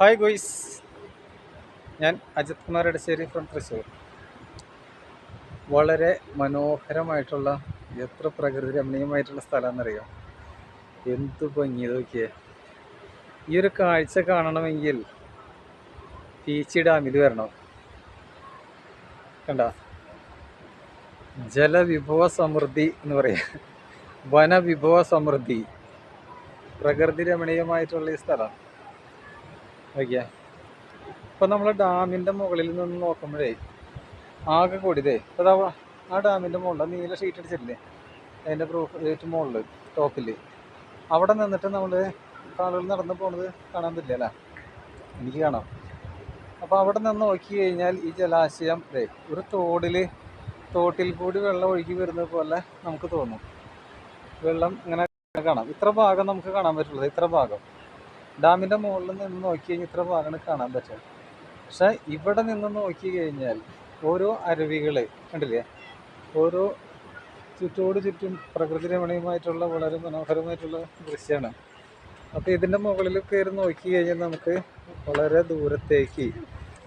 Hi guys. ഞാൻ Ajith Kumar Edassery from Thrissur. വളരെ മനോഹരമായിട്ടുള്ള എത്ര പ്രകൃതി രമണീയമായിട്ടുള്ള സ്ഥലമാണെന്നറിയാം? എന്ത് ഭംഗി നോക്കിയേ. ഈ ഒരു കാഴ്ച കാണണമെങ്കിൽ പീച്ചി ഡാമിൽ വരണം. കണ്ട? ജലവിഭവ സമൃദ്ധി എന്ന് പറയാം. വനവിഭവ സമൃദ്ധി. പ്രകൃതി രമണീയമായിട്ടുള്ള ഈ സ്ഥലം. ഓക്കെ ഇപ്പം നമ്മൾ ഡാമിന്റെ മുകളിൽ നിന്ന് നോക്കുമ്പോഴേ ആകെ കൂടിയതേ. അതാ ആ ഡാമിന്റെ മുകളിൽ നീല ഷീറ്റ് അടിച്ചിട്ടില്ലേ? അതിന്റെ പ്രൂഫ് ഏറ്റവും മുകളിൽ ടോപ്പിൽ അവിടെ നിന്നിട്ട് നമ്മൾ ആളുകൾ നടന്നു പോണത് കാണാൻ പറ്റില്ല അല്ലേ? എനിക്ക് കാണാം. അപ്പോൾ അവിടെ നിന്ന് നോക്കി കഴിഞ്ഞാൽ ഈ ജലാശയം ദേ ഒരു തോടിൽ തോട്ടിൽ കൂടി വെള്ളം ഒഴുകി വരുന്നത് പോലെ നമുക്ക് തോന്നും. വെള്ളം ഇങ്ങനെ കാണാം. ഇത്ര ഭാഗം നമുക്ക് കാണാൻ പറ്റുള്ളൂ. ഇത്ര ഭാഗം. ഡാമിന്റെ മുകളിൽ നിന്ന് നോക്കി കഴിഞ്ഞാൽ ഇത്ര ഭാഗമാണ് കാണാൻ പറ്റുക പക്ഷെ ഇവിടെ നിന്ന് നോക്കി കഴിഞ്ഞാൽ ഓരോ അരുവികൾ കണ്ടില്ലേ? ഓരോ ചുറ്റോട് ചുറ്റും പ്രകൃതി രമണീയമായിട്ടുള്ള വളരെ മനോഹരമായിട്ടുള്ള ദൃശ്യമാണ് അപ്പോൾ ഇതിന്റെ മുകളിൽ കയറി നോക്കി കഴിഞ്ഞാൽ നമുക്ക് വളരെ ദൂരത്തേക്ക്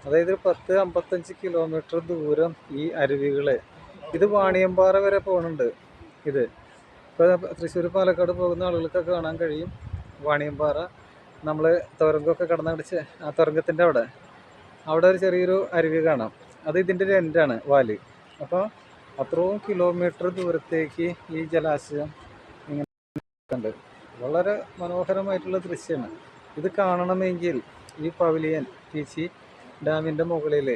അതായത് ഒരു പത്ത് അമ്പത്തഞ്ച് കിലോമീറ്റർ ദൂരം ഈ അരുവികൾ ഇത് വാണിയമ്പാറ വരെ പോകുന്നുണ്ട് ഇത്. ഇപ്പോൾ തൃശ്ശൂർ പാലക്കാട് പോകുന്ന ആളുകൾക്ക് കാണാൻ കഴിയും വാണിയമ്പാറ. നമ്മൾ തുരങ്കമൊക്കെ കടന്നടിച്ച് ആ തുരങ്കത്തിന്റെ അവിടെ. അവിടെ ഒരു ചെറിയൊരു അരുവി കാണാം. അത് ഇതിന്റെ ഒരു എൻഡാണ് വാൽ. അപ്പോൾ അത്രയും കിലോമീറ്റർ ദൂരത്തേക്ക് ഈ ജലാശയം ഇങ്ങനെ വളരെ മനോഹരമായിട്ടുള്ള ദൃശ്യമാണ് ഇത് കാണണമെങ്കിൽ ഈ പവിലിയൻ പീച്ചി ഡാമിന്റെ മുകളിൽ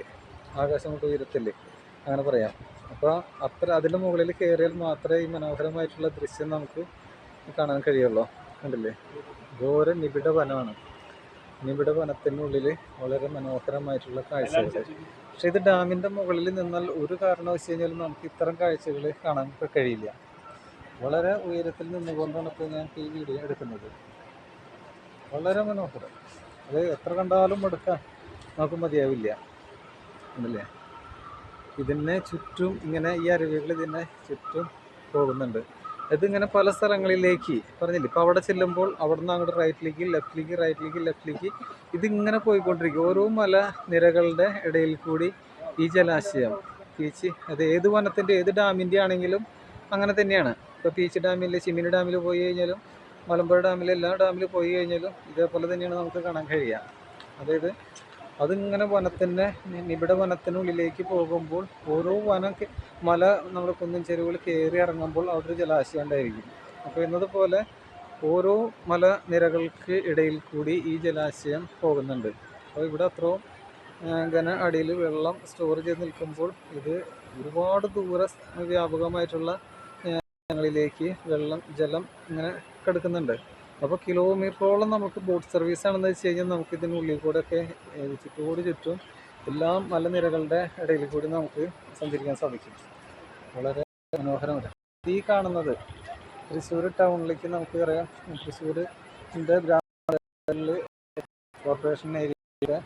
ആകാശമുട്ട് ഉയരത്തിൽ അങ്ങനെ പറയാം. അപ്പോൾ അത്ര അതിന്റെ മുകളിൽ കയറിയാൽ മാത്രമേ ഈ മനോഹരമായിട്ടുള്ള ദൃശ്യം നമുക്ക് കാണാൻ കഴിയുള്ളൂ. കണ്ടില്ലേ? ഘോര നിബിഡ വനമാണ് നിബിഡ വനത്തിനുള്ളിൽ വളരെ മനോഹരമായിട്ടുള്ള കാഴ്ചകൾ പക്ഷെ ഇത് ഡാമിന്റെ മുകളിൽ നിന്നാൽ ഒരു കാരണവശാൽ കഴിഞ്ഞാലും നമുക്ക് ഇത്തരം കാഴ്ചകൾ കാണാൻ കഴിയില്ല. വളരെ ഉയരത്തിൽ നിന്നുകൊണ്ടാണ് ഇപ്പോൾ ഞാൻ ഈ വീഡിയോ എടുക്കുന്നത്. വളരെ മനോഹരം. അത് എത്ര കണ്ടാലും എടുക്കാൻ നമുക്ക് മതിയാവില്ല. ഉണ്ടല്ലേ ഇതിനെ ചുറ്റും ഇങ്ങനെ ഈ അരുവികൾ ഇതിനെ ചുറ്റും പോകുന്നുണ്ട്. ഇതിങ്ങനെ പല സ്ഥലങ്ങളിലേക്ക് പറഞ്ഞില്ലേ? ഇപ്പോൾ അവിടെ ചെല്ലുമ്പോൾ അവിടെ നിന്ന് അങ്ങോട്ട് റൈറ്റിലേക്ക് ലെഫ്റ്റിലേക്ക് റൈറ്റിലേക്ക് ലെഫ്റ്റിലേക്ക് ഇതിങ്ങനെ പോയിക്കൊണ്ടിരിക്കും. ഓരോ മല നിരകളുടെ ഇടയിൽ കൂടി ഈ ജലാശയം പീച്ച് അത് ഏത് വനത്തിന്റെ ഏത് ഡാമിന്റെ ആണെങ്കിലും അങ്ങനെ തന്നെയാണ്. ഇപ്പോൾ പീച്ച് ഡാമിൽ ചിമ്മിനി ഡാമിൽ പോയി കഴിഞ്ഞാലും മലമ്പുഴ ഡാമിൽ എല്ലാ ഡാമിൽ പോയി കഴിഞ്ഞാലും ഇതേപോലെ തന്നെയാണ് നമുക്ക് കാണാൻ കഴിയുക. അതായത് അതിങ്ങനെ വനത്തിന്റെ നിബിഡ വനത്തിനുള്ളിലേക്ക് പോകുമ്പോൾ ഓരോ വനം മല നമ്മുടെ കുന്നിൻ ചെരുവുകൾ കയറി ഇറങ്ങുമ്പോൾ അവിടെ ഒരു ജലാശയം ഉണ്ടായിരിക്കും. അപ്പോൾ എന്നതുപോലെ ഓരോ മല നിരകൾക്ക് ഇടയിൽ കൂടി ഈ ജലാശയം പോകുന്നുണ്ട്. അപ്പോൾ ഇവിടെ അത്രയും ഘന അടിയിൽ വെള്ളം സ്റ്റോർ ചെയ്ത് നിൽക്കുമ്പോൾ ഇത് ഒരുപാട് ദൂര വ്യാപകമായിട്ടുള്ള ആ, വെള്ളം ജലം ഇങ്ങനെ കിടക്കുന്നുണ്ട്. അപ്പോൾ കിലോമീറ്ററോളം നമുക്ക് ബോട്ട് സർവീസ് ആണെന്ന് വെച്ച് കഴിഞ്ഞാൽ നമുക്ക് ഇതിനുള്ളിൽ കൂടെ ഒക്കെ ചുറ്റോട് ചുറ്റും എല്ലാ മലനിരകളുടെ ഇടയിൽ കൂടി നമുക്ക് സഞ്ചരിക്കാൻ സാധിക്കും. വളരെ മനോഹരമാണ് ഈ കാണുന്നത് തൃശ്ശൂർ ടൗണിലേക്ക് നമുക്ക് അറിയാം തൃശ്ശൂരിന്റെ ഗ്രാമങ്ങളിൽ കോർപ്പറേഷൻ ഏരിയ